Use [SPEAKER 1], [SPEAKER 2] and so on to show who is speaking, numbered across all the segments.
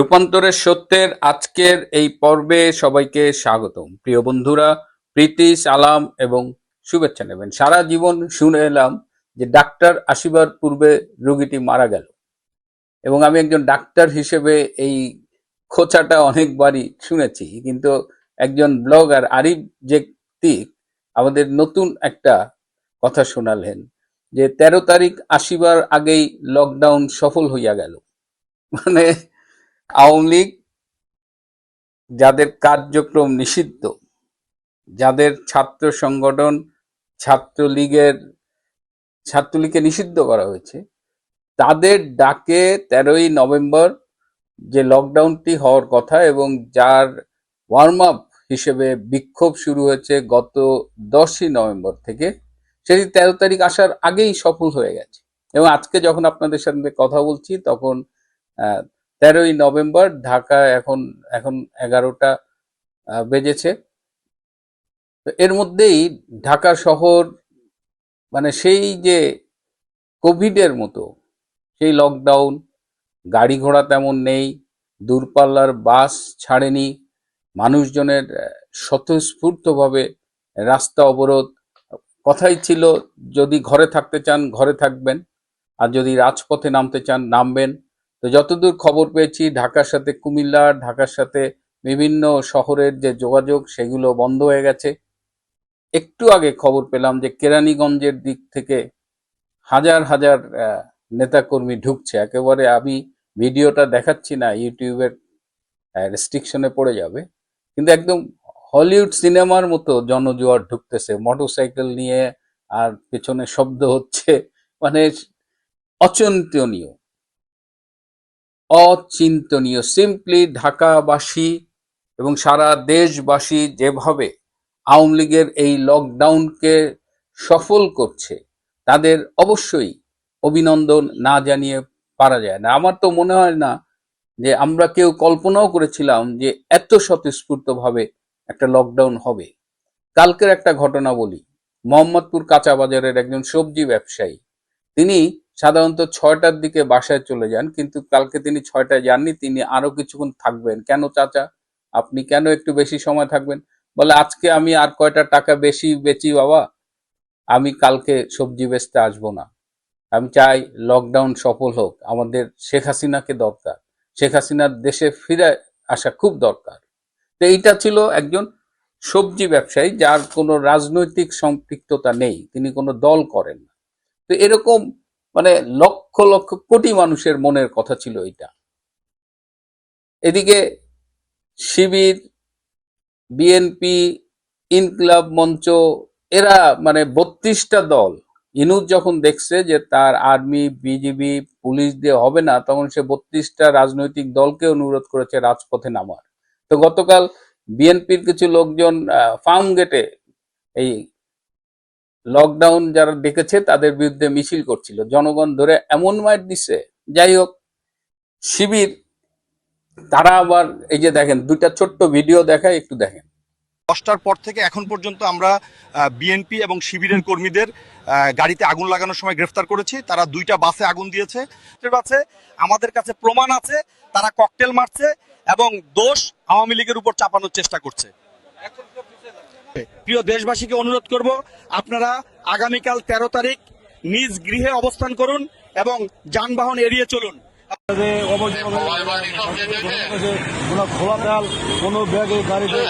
[SPEAKER 1] রূপান্তরের সত্যের আজকের এই পর্বে সবাইকে স্বাগতম। প্রিয় বন্ধুরা, প্রীতি, সালাম এবং শুভেচ্ছা নেবেন। সারা জীবন শুনে এলাম যে ডাক্তার আসিবার পূর্বে রোগীটি মারা গেল এবং আমি একজন ডাক্তার হিসেবে এই খোঁচাটা অনেকবারই শুনেছি। কিন্তু একজন ব্লগার আরিফ জেক্তিক আমাদের নতুন একটা কথা শোনালেন যে, তেরো তারিখ আসিবার আগেই লকডাউন সফল হইয়া গেল। মানে আওয়ামী লীগ যাদের কার্যক্রম নিষিদ্ধ, যাদের ছাত্র সংগঠন ছাত্রলীগের, ছাত্রলীগকে নিষিদ্ধ করা হয়েছে, তাদের ডাকে তেরোই নভেম্বর যে লকডাউনটি হওয়ার কথা এবং যার ওয়ার্ম আপ হিসেবে বিক্ষোভ শুরু হয়েছে গত দশই নভেম্বর থেকে, সেটি তেরো তারিখ আসার আগেই সফল হয়ে গেছে। এবং আজকে যখন আপনাদের সাথে কথা বলছি, তখন তেরোই নভেম্বর, ঢাকা এখন এখন এগারোটা বেজেছে। তো এর মধ্যেই ঢাকা শহর মানে সেই যে কোভিডের মতো, সেই লকডাউন গাড়ি ঘোড়া তেমন নেই, দূরপাল্লার বাস ছাড়েনি, মানুষজনের স্বতঃস্ফূর্তভাবে রাস্তা অবরোধ, কথাই ছিল, যদি ঘরে থাকতে চান, ঘরে থাকবেন, আর যদি রাজপথে নামতে চান, নামবেন। তো যতদূর খবর পেয়েছি, ঢাকার সাথে কুমিল্লা, ঢাকার সাথে বিভিন্ন শহরের যে যোগাযোগ, সেগুলো বন্ধ হয়ে গেছে। একটু আগে খবর পেলাম যে কেরানীগঞ্জের দিক থেকে হাজার হাজার নেতাকর্মী ঢুকছে। একেবারে আমি ভিডিওটা দেখাচ্ছি না, ইউটিউবের রেস্ট্রিকশনে পড়ে যাবে। কিন্তু একদম হলিউড সিনেমার মতো জনজোয়ার ঢুকতেছে। মোটরসাইকেল নিয়ে আর পেছনে শব্দ হচ্ছে। মানে অচিন্তনীয়। অচিন্তনীয়। সিম্পলি ঢাকাবাসী এবং সারা দেশবাসী যেভাবে আওয়ামী লীগের এই লকডাউনকে সফল করছে, তাদের অবশ্যই অভিনন্দন না জানিয়ে পারা যায় না। আমার তো মনে হয় না যে আমরা কেউ কল্পনাও করেছিলাম যে এত স্বতঃস্ফূর্তভাবে একটা লকডাউন হবে। কালকের একটা ঘটনা বলি। মোহাম্মদপুর কাঁচা বাজারের একজন সবজি ব্যবসায়ী, তিনি সাধারণত ছয়টার দিকে বাসায় চলে যান, কিন্তু কালকে তিনি ছয়টায় যাননি, তিনি আরও কিছুক্ষণ থাকবেন। কেন চাচা? আপনি কেন একটু বেশি সময় থাকবেন? বলে, আজকে আমি আর কয়টা টাকা বেশি বেচি বাবা? আমি কালকে সবজি বেচতে আসব না। আমি চাই লকডাউন সফল হোক। আমাদের শেখ হাসিনাকে দরকার। শেখ হাসিনার দেশে ফিরে আসা খুব দরকার। তো এইটা ছিল একজন সবজি ব্যবসায়ী, যার কোনো রাজনৈতিক সম্পৃক্ততা নেই। তিনি কোনো দল করেন না। তো এরকম মানে লক্ষ লক্ষ কোটি মানুষের মনের কথা ছিল এটা। এদিকে শিবির, বিএনপি, ইনকলাব মঞ্চ, এরা মানে বত্রিশটা দল। ইনুজ যখন দেখছে যে তার আর্মি, বিজিবি, পুলিশ দিয়ে হবে না, তখন সে বত্রিশটা রাজনৈতিক দলকে অনুরোধ করেছে রাজপথে নামার। তো গতকাল বিএনপির কিছু লোকজন ফার্ম গেটে এই লকডাউন যারা ডেকেছে তাদের বিরুদ্ধে মিছিল করছিল। জনগণ ধরে এমন মায়ের দিচ্ছে যাই হোক শিবির তারা আবার এই যে দেখেন দুইটা ছোট্ট ভিডিও দেখায় একটু দেখেন।
[SPEAKER 2] দশটার পর থেকে এখন পর্যন্ত আমরা বিএনপি এবং শিবিরের কর্মীদের আহ, গাড়িতে আগুন লাগানোর সময় গ্রেফতার করেছি। তারা দুইটা বাসে আগুন দিয়েছে। আছে আমাদের কাছে প্রমাণ আছে তারা ককটেল মারছে এবং দোষ আওয়ামী লীগের উপর চাপানোর চেষ্টা করছে। প্রিয় দেশবাসীকে অনুরোধ করব আপনারা আগামীকাল তেরো তারিখ নিজ গৃহে অবস্থান করুন এবং যানবাহন এড়িয়ে চলুন।
[SPEAKER 3] কোনো খোলা তেল কোনো ব্যাগে গাড়িতে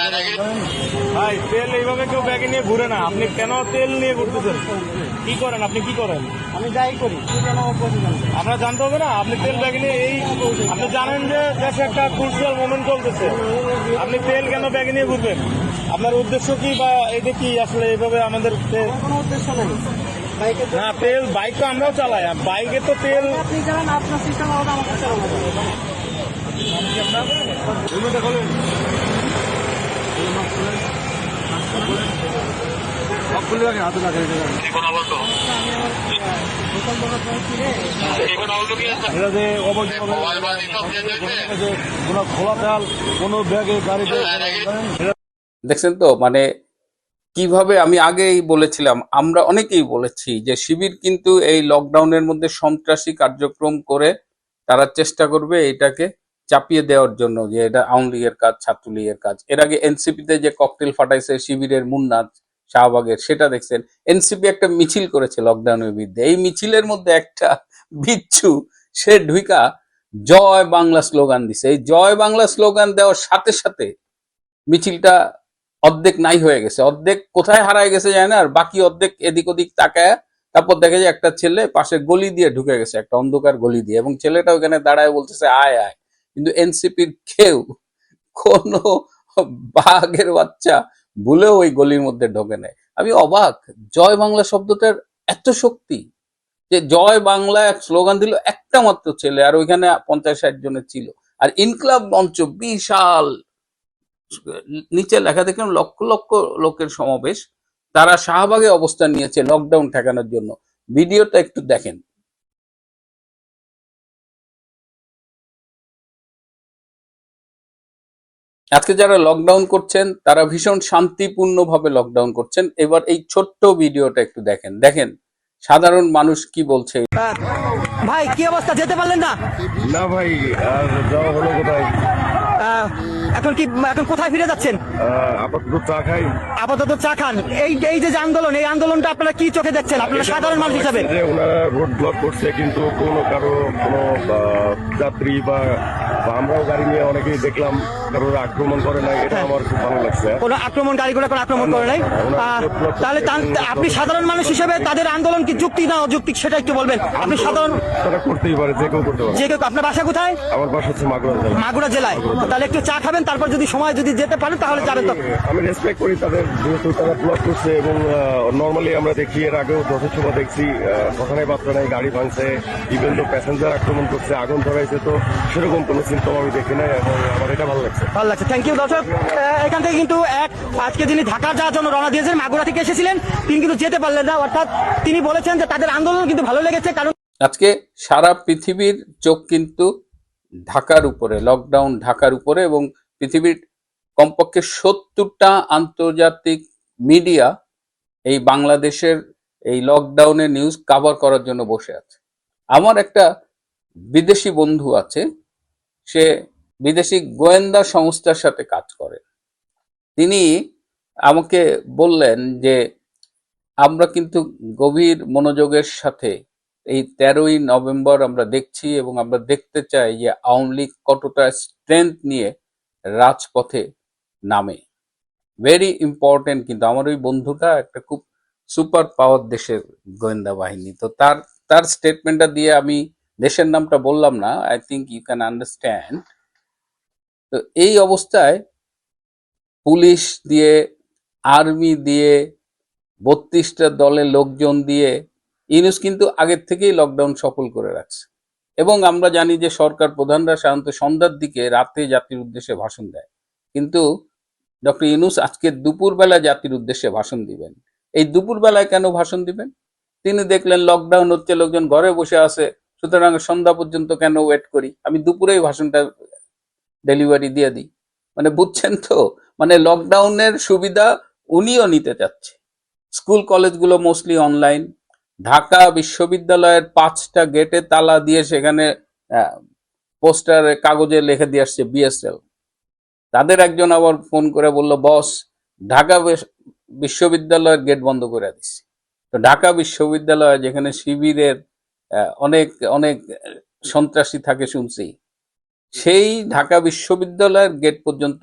[SPEAKER 4] ভাই তেল এইভাবে কেউ ব্যাগে নিয়ে ঘুরে না। আপনি কেন তেল নিয়ে ঘুরতেছেন? কি করেন? আপনি কি করেন?
[SPEAKER 3] আমি যাই করি।
[SPEAKER 4] আপনার জানতে হবে না আপনি তেল ব্যাগে নিয়ে এই আপনি জানেন যে দেশে একটা ক্রুশিয়াল মোমেন্ট চলতেছে। আপনি তেল কেন ব্যাগে নিয়ে ঘুরবেন? আপনার উদ্দেশ্য কি বা এটা কি আসলে এভাবে আমাদের
[SPEAKER 3] কোনো উদ্দেশ্য নেই।
[SPEAKER 4] না তেল বাইক তো আমরাও চালাই। বাইকে তো তেল
[SPEAKER 3] আপনি জানেন আপনার সিস্টেম আলাদা আমাকে চালানো খুলে কোনো তেল কোনো ব্যাগে গাড়িতে
[SPEAKER 1] দেখছেন তো? মানে কীভাবে আমি আগেই বলেছিলাম, আমরা অনেকেই বলেছি যে শিবির কিন্তু এই লকডাউনের মধ্যে সন্ত্রাসী কার্যক্রম করে তারা চেষ্টা করবে এটাকে চাপিয়ে দেওয়ার জন্য যে এটা আওয়ামী লীগের কাজ, ছাত্রলীগের কাজ। এর আগে এনসিপিতে যে ককটেল ফাটাইছে শিবিরের মুন্নাথ শাহবাগের, সেটা দেখছেন। এনসিপি একটা মিছিল করেছে লকডাউনের বিরুদ্ধে। এই মিছিলের মধ্যে একটা বিচ্ছু, সে ঢুইকা জয় বাংলা স্লোগান দিছে। এই জয় বাংলা স্লোগান দেওয়ার সাথে সাথে মিছিলটা অর্ধেক নাই হয়ে গেছে। অর্ধেক কোথায় হারায় গেছে যায় না, আর বাকি অর্ধেক এদিক ওদিক তাকায়, তারপর দেখে যে একটা ছেলে পাশে গলি দিয়ে ঢুকে গেছে, একটা অন্ধকার গলি দিয়ে, এবং ছেলেটা ওখানে দাঁড়ায় বলতেছে, আয় আয়। কিন্তু এনসিপির কেউ কোন বাঘের বাচ্চা ভুলেও ওই গলির মধ্যে ঢোকে নেয় আমি অবাক, জয় বাংলা শব্দটার এত শক্তি যে জয় বাংলা এক স্লোগান দিল একটা মাত্র ছেলে, আর ওইখানে পঞ্চাশ ষাট জনের ছিল। আর ইনকলাব মঞ্চ বিশাল নিচে লেখা দেখলাম লক্ষ লক্ষ লোকের সমাবেশ। তারা শাহবাগে অবস্থান নিয়েছে লকডাউন ঠেকানোর জন্য। ভিডিওটা একটু দেখেন। আজকে যারা লকডাউন করছেন তারা ভীষণ শান্তিপূর্ণভাবে লকডাউন করছেন। এবার এই ছোট্ট ভিডিওটা একটু দেখেন। দেখেন সাধারণ মানুষ কি বলছে?
[SPEAKER 5] ভাই কি অবস্থা? যেতে পারলেন না?
[SPEAKER 3] না ভাই আর যাওয়া হলো কোথায়?
[SPEAKER 5] এখন কি এখন কোথায় ফিরে যাচ্ছেন?
[SPEAKER 3] আপাতত চা খাই।
[SPEAKER 5] আপাতত চা খান। এই এই যে আন্দোলন এই আন্দোলনটা আপনারা কি চোখে দেখছেন? আপনারা সাধারণ মানুষ হিসাবে।
[SPEAKER 3] ওনারা রোড ব্লক করছে কিন্তু কোনো কারও কোনো যাত্রী বা বা আমরাও গাড়ি নিয়ে অনেকেই দেখলাম কারোর আক্রমণ করে নাই এটা আমার খুব ভালো লাগছে।
[SPEAKER 5] কোনো আক্রমণকারী করে কোনো আক্রমণ করে নাই? আহ, তাহলে আপনি সাধারণ মানুষ হিসেবে তাদের আন্দোলন কি যুক্তি না অযৌক্তিক সেটা একটু বলবেন। আপনি সাধারণ
[SPEAKER 3] তারা করতেই পারে যে কেউ করতে পারে।
[SPEAKER 5] যে কেউ আপনার বাসা কোথায়?
[SPEAKER 3] আমার বাসা হচ্ছে মাগুরা জেলা।
[SPEAKER 5] মাগুরা জেলায়। তাহলে একটু চা খাবেন তারপর যদি সময় যদি যেতে পারেন তাহলে যাবেন তো।
[SPEAKER 3] আমি রেসপেক্ট করি তাদের যেহেতু তারা ব্লক করছে এবং নর্মালি আমরা দেখি এর আগেও যথেষ্ট সময় দেখছি আহ, কথানায় বার্তা নাই গাড়ি ভাঙছে ইভেন তো প্যাসেঞ্জার আক্রমণ করছে আগুন ধরাইছে তো সেরকম কোনো সিমটম আমি দেখি নাই এবং আমার এটা ভালো লাগছে।
[SPEAKER 5] ভালো লাগছে। থ্যাংক ইউ দর্শক। আহ, এখান থেকে কিন্তু এক আজকে যিনি ঢাকা যাওয়ার জন্য রওনা দিয়েছেন মাগুরা থেকে এসেছিলেন তিনি কিন্তু যেতে পারলেন না। অর্থাৎ তিনি বলেছেন যে তাদের আন্দোলন কিন্তু ভালো লেগেছে কারণ
[SPEAKER 1] আজকে সারা পৃথিবীর চোখ কিন্তু ঢাকার উপরে লকডাউন ঢাকার উপরে এবং পৃথিবীর কমপক্ষে সত্তরটা আন্তর্জাতিক মিডিয়া এই বাংলাদেশের এই লকডাউনের নিউজ কভার করার জন্য বসে আছে। আমার একটা বিদেশি বন্ধু আছে সে বিদেশি গোয়েন্দা সংস্থার সাথে কাজ করে। তিনি আমাকে বললেন যে, আমরা কিন্তু গভীর মনোযোগের সাথে এই তেরোই নভেম্বর আমরা দেখছি এবং আমরা দেখতে চাই যে আওয়ামী লীগ কতটা স্ট্রেংথ নিয়ে রাজপথে নামে। ভেরি ইম্পর্টেন্ট কিন্তু আমার ওই বন্ধুটা একটা খুব সুপার পাওয়ার দেশের গোয়েন্দা বাহিনী। তো তার তার স্টেটমেন্টটা দিয়ে আমি দেশের নামটা বললাম না I think you can understand তো এই অবস্থায় পুলিশ দিয়ে আর্মি দিয়ে, বত্রিশটা দলের লোকজন দিয়ে ইউনুস কিন্তু আগের থেকেই লকডাউন সফল করে রাখছে। এবং আমরা জানি যে সরকার প্রধানরা সাধারণত সন্ধ্যার দিকে রাতে জাতির উদ্দেশ্যে ভাষণ দেয়। কিন্তু ডক্টর ইউনুস আজকে দুপুরবেলা জাতির উদ্দেশ্যে ভাষণ দিবেন। এই দুপুরবেলায় কেন ভাষণ দিবেন? তিনি দেখলেন লকডাউন হচ্ছে, লোকজন ঘরে বসে আছে। সুতরাং সন্ধ্যা পর্যন্ত কেন ওয়েট করি? আমি দুপুরেই ভাষণটা ডেলিভারি দিয়ে দিই। মানে বুঝছেন তো? মানে লকডাউনের সুবিধা উনিও নিতে চাচ্ছে। স্কুল কলেজগুলো মোস্টলি অনলাইন ঢাকা বিশ্ববিদ্যালয়ের পাঁচটা গেটে তালা দিয়ে সেখানে পোস্টারে কাগজে লিখে দিয়ে আসছে বিএসএল তাদের একজন আবার ফোন করে বলল, বস, ঢাকা বিশ্ববিদ্যালয়ের গেট বন্ধ করে দিচ্ছে তো ঢাকা বিশ্ববিদ্যালয় যেখানে শিবিরের অনেক অনেক সন্ত্রাসী থাকে শুনছি। সেই ঢাকা বিশ্ববিদ্যালয়ের গেট পর্যন্ত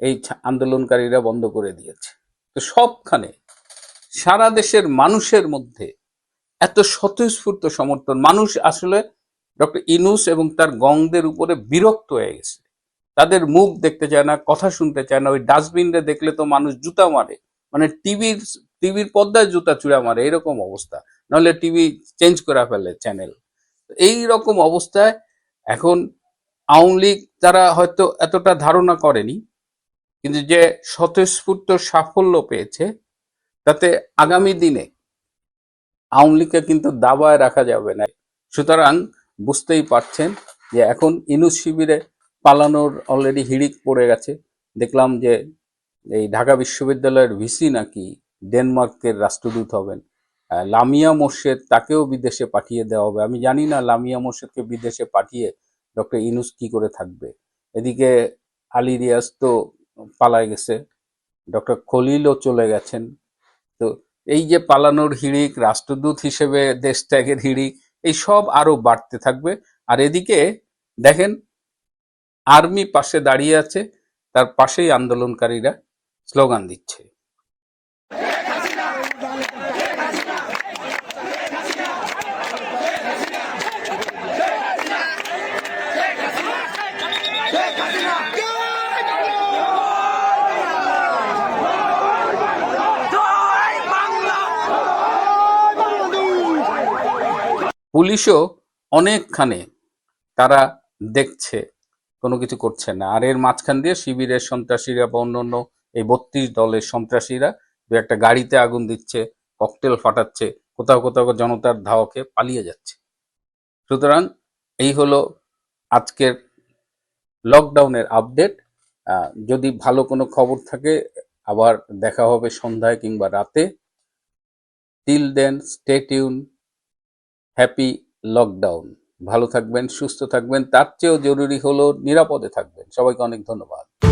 [SPEAKER 1] এই আন্দোলনকারীরা বন্ধ করে দিয়েছে। তো সবখানে সারা দেশের মানুষের মধ্যে এত স্বতঃস্ফূর্ত সমর্থন। মানুষ আসলে ডক্টর ইনুস এবং তার গংদের উপরে বিরক্ত হয়ে গেছে। তাদের মুখ দেখতে চায় না, কথা শুনতে চায় না। ওই ডাস্টবিনরে দেখলে তো মানুষ জুতা মারে। মানে টিভির টিভির পর্দায় জুতা চূড়া মারে, এরকম অবস্থা। নাহলে টিভি চেঞ্জ করে ফেলে চ্যানেল এই রকম অবস্থায় এখন আওয়ামী লীগ তারা হয়তো এতটা ধারণা করেনি, কিন্তু যে স্বতঃস্ফূর্ত সাফল্য পেয়েছে, তাতে আগামী দিনে আওয়ামী লীগকে কিন্তু দাবায় রাখা যাবে না। সুতরাং বুঝতেই পারছেন যে এখন ইনুস শিবিরে পালানোর অলরেডি হিড়িক পড়ে গেছে। দেখলাম যে এই ঢাকা বিশ্ববিদ্যালয়ের ভিসি নাকি ডেনমার্কের রাষ্ট্রদূত হবেন। লামিয়া মোর্শেদ তাকেও বিদেশে পাঠিয়ে দেওয়া হবে। আমি জানি না লামিয়া মোর্শেদকে বিদেশে পাঠিয়ে ডক্টর ইনুস কি করে থাকবে। এদিকে আলী রিয়াজ তো পালায় গেছে। ডক্টর খলিলও চলে গেছেন। তো এই যে পালানোর হিড়িক, রাষ্ট্রদূত হিসেবে দেশ ত্যাগের হিড়িক, এই সব আরও বাড়তে থাকবে। আর এদিকে দেখেন, আর্মি পাশে দাঁড়িয়ে আছে, তার পাশেই আন্দোলনকারীরা স্লোগান দিচ্ছে। পুলিশও অনেকখানে তারা দেখছে, কোনো কিছু করছে না। আর এর মাঝখান দিয়ে শিবিরের সন্ত্রাসীরা বা অন্যান্য এই বত্রিশ দলের সন্ত্রাসীরা দু একটা গাড়িতে আগুন দিচ্ছে, ককটেল ফাটাচ্ছে, কোথাও কোথাও জনতার ধাওকে পালিয়ে যাচ্ছে। সুতরাং এই হলো আজকের লকডাউনের আপডেট যদি ভালো কোনো খবর থাকে, আবার দেখা হবে সন্ধ্যায় কিংবা রাতে। Till then stay tune happy lockdown. ভালো থাকবেন, সুস্থ থাকবেন, তার চেয়েও জরুরি হলো নিরাপদে থাকবেন। সবাইকে অনেক ধন্যবাদ।